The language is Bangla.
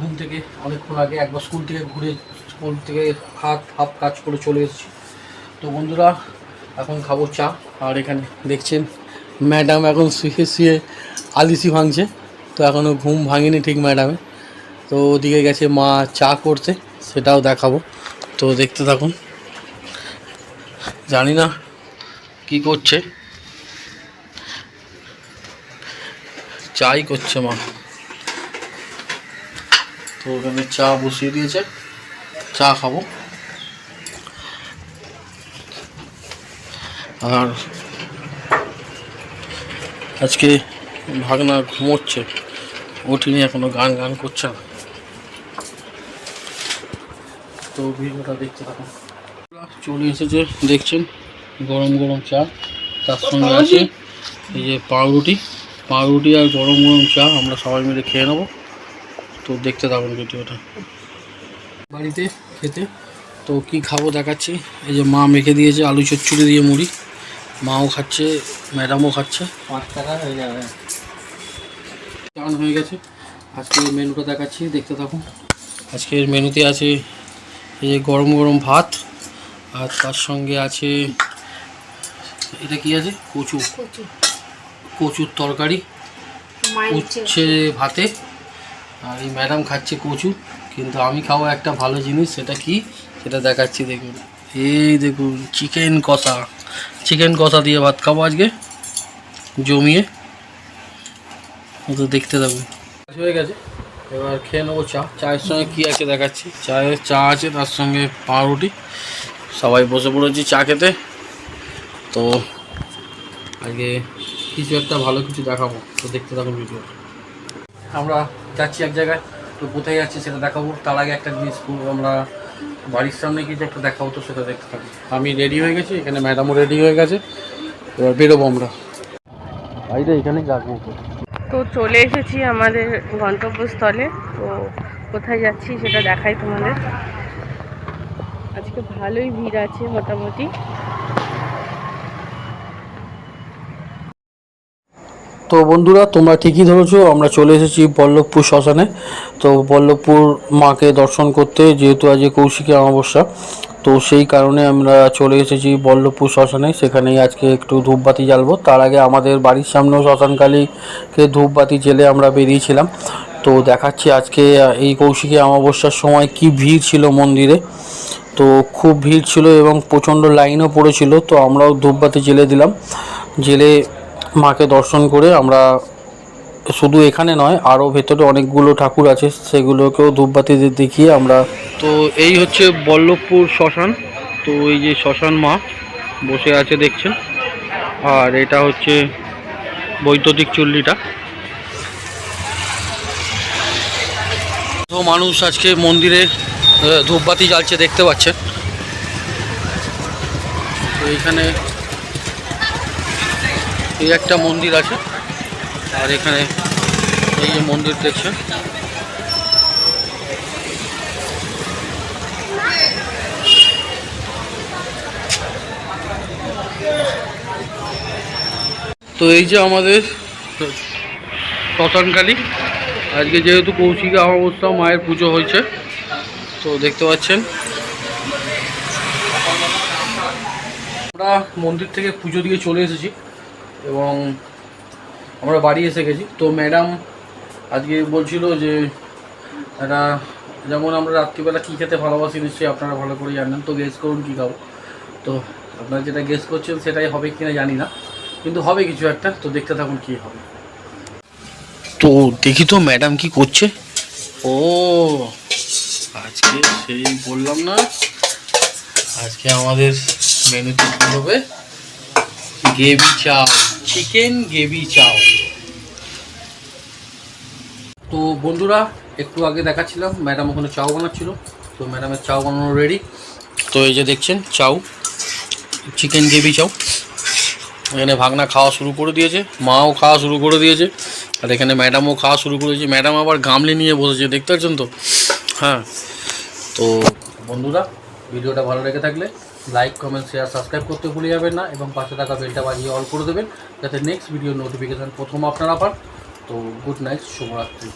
ঘুম থেকে। অনেকক্ষণ আগে একবার স্কুল থেকে ঘুরে স্কুল থেকে হাত, হাফ কাজ করে চলে এসেছি। তো বন্ধুরা, এখন খাব চা। আর এখানে দেখছেন ম্যাডাম এখন শুয়ে শুয়ে আলিসি ভাঙছে। তো এখনও ঘুম ভাঙেনি ঠিক ম্যাডামে তো ওদিকে গেছে মা চা করতে সেটাও দেখাবো। তো দেখতে থাকুন। জানি না কি করছে। চাই করছে মা। তো ওখানে চা বসিয়ে দিয়েছে। চা খাব। আর আজকে ভাগনা ঘুমোচ্ছে। ওঠিনি, এখনও গান গান করছে না। তো ভিডিওটা দেখতে থাকুন। চলে এসেছে, দেখছেন? গরম গরম চা, তার সঙ্গে আছে এই যে পাউরুটি। পাউরুটি আর গরম গরম চা, আমরা সবাই মিলে খেয়ে নেব। তো দেখতে থাকুন ভিডিওটা। বাড়িতে খেতে তো কি খাব দেখাচ্ছি। এই যে মা মেখে দিয়েছে আলু চচ্চড়ি দিয়ে মুড়ি। মাও খাচ্ছে ম্যাডামও খাচ্ছে। পাঁচ টাকা হয়ে যাবে। চান হয়ে গেছে। আজকের মেনুটা দেখাচ্ছি দেখতে থাকুন আজকের মেনুতে আছে এই যে গরম গরম ভাত আর তার সঙ্গে আছে এটা কি আছে? কচু। কচুর তরকারি। উচ্ছে ভাতে। আর এই ম্যাডাম খাচ্ছে কচু কিন্তু আমি খাব একটা ভালো জিনিস, সেটা কি? সেটা দেখাচ্ছি, দেখুন। এই দেখুন চিকেন কষা। চিকেন কষা দিয়ে ভাত খাব আজকে, জমিয়ে। তো দেখতে থাকুন। হয়ে গেছে, এবার খেয়ে নেব চা। চায়ের সঙ্গে কী আছে দেখাচ্ছি? চায়ের চা আছে, তার সঙ্গে পাউরুটি। সবাই বসে পড়েছি চা খেতে। তো আজকে কিছু একটা ভালো কিছু দেখাবো, তো দেখতে থাকুন ভিডিও আমরা যাচ্ছি এক জায়গায়, তো কোথায় যাচ্ছি সেটা দেখাবো। তার আগে একটা জিনিস আমরা বাড়ির সামনে কিছু একটা দেখাবো, তো সেটা দেখতে থাকি। আমি রেডি হয়ে গেছি, এখানে ম্যাডামও রেডি হয়ে গেছে। এবার বেরোবো আমরা। বাড়িটা এখানে যাব তো চলে এসেছি আমাদের গন্তব্যস্থলে। তো কোথায় যাচ্ছি সেটা দেখাই তোমাদের। আজকে ভালোই ভিড় আছে মোটামুটি। তো বন্ধুরা, তোমরা ঠিকই ধরেছো, আমরা চলে এসেছি বল্লভপুর শ্মশানে। তো বল্লভপুর মাকে দর্শন করতে, যেহেতু আজকে কৌশিকী অমাবস্যা, তো সেই কারণে আমরা চলে এসেছি বল্লভপুর শ্মশানে। সেখানেই আজকে একটু ধূপবাতি জ্বালবো। তার আগে আমাদের বাড়ির সামনেও শ্মশানকালীকে ধূপবাতি জেলে আমরা বেরিয়েছিলাম। তো দেখাচ্ছি আজকে এই কৌশিকী অমাবস্যার সময় কি ভিড় ছিল মন্দিরে। তো খুব ভিড় ছিল এবং প্রচণ্ড লাইনও পড়েছিল। তো আমরাও ধূপবাতি জেলে দিলাম। জেলে মাকে দর্শন করে আমরা শুধু এখানে নয় আরও ভেতরে অনেকগুলো ঠাকুর আছে, সেগুলোকেও ধূপবাতি দেখিয়ে আমরা তো এই হচ্ছে বল্লভপুর শ্মশান। তো এই যে শ্মশান মা বসে আছে দেখছেন। আর এটা হচ্ছে বৈদ্যুতিক চুল্লিটা। মানুষ আজকে মন্দিরে ধূপবাতি জ্বালছে, দেখতে পাচ্ছেন। তো এইখানে এই একটা মন্দির আছে। আর এখানে এই যে মন্দির দেখছেন। তো এই যে আমাদের শ্মশানকালী আজকে যেহেতু কৌশিকা অমাবস্যা, মায়ের পুজো হয়েছে, তো দেখতে পাচ্ছেন। আমরা মন্দির থেকে পুজো দিয়ে চলে এসেছি। এবং আমরা বাড়ি এসে গেছি। তো ম্যাডাম আজকে বলছিল যে একটা যেমন আমরা রাত্রিবেলা কী খেতে ভালোবাসি নিশ্চয়ই আপনারা ভালো করে জানেন। তো গেস করুন কী খাব? তো আপনারা যেটা গেস করছেন সেটাই হবে কি না জানি না। কিন্তু হবে কিছু একটা। তো দেখতে থাকুন কী হবে। তো দেখি তো ম্যাডাম কি করছে। ও আজকে সেই বললাম না। আজকে আমাদের মেনুতে কী হবে? গেভি চাও। চিকেন গেভি চাও। তো বন্ধুরা, একটু আগে দেখাচ্ছিলাম, ম্যাডাম ওখানে চাও বানাচ্ছিল। তো ম্যাডামের চাও বানানো রেডি তো এই যে দেখছেন চাউ চিকেন গ্রেভি চাউ এখানে ভাগনা খাওয়া শুরু করে দিয়েছে, মাও খাওয়া শুরু করে দিয়েছে, আর এখানে ম্যাডামও খাওয়া শুরু করেছে ম্যাডাম আবার গামলে নিয়ে বসেছে, দেখতে পাচ্ছেন তো? হ্যাঁ তো বন্ধুরা ভিডিওটা ভালো লেগে থাকলে লাইক কমেন্ট শেয়ার সাবস্ক্রাইব করতে ভুলে যাবেন না এবং পাশে থাকা বেলটা বাজিয়ে অল করে দেবেন যাতে নেক্সট ভিডিওর নোটিফিকেশান প্রথম আপনারা পান। তো গুড নাইট শুভরাত্রি।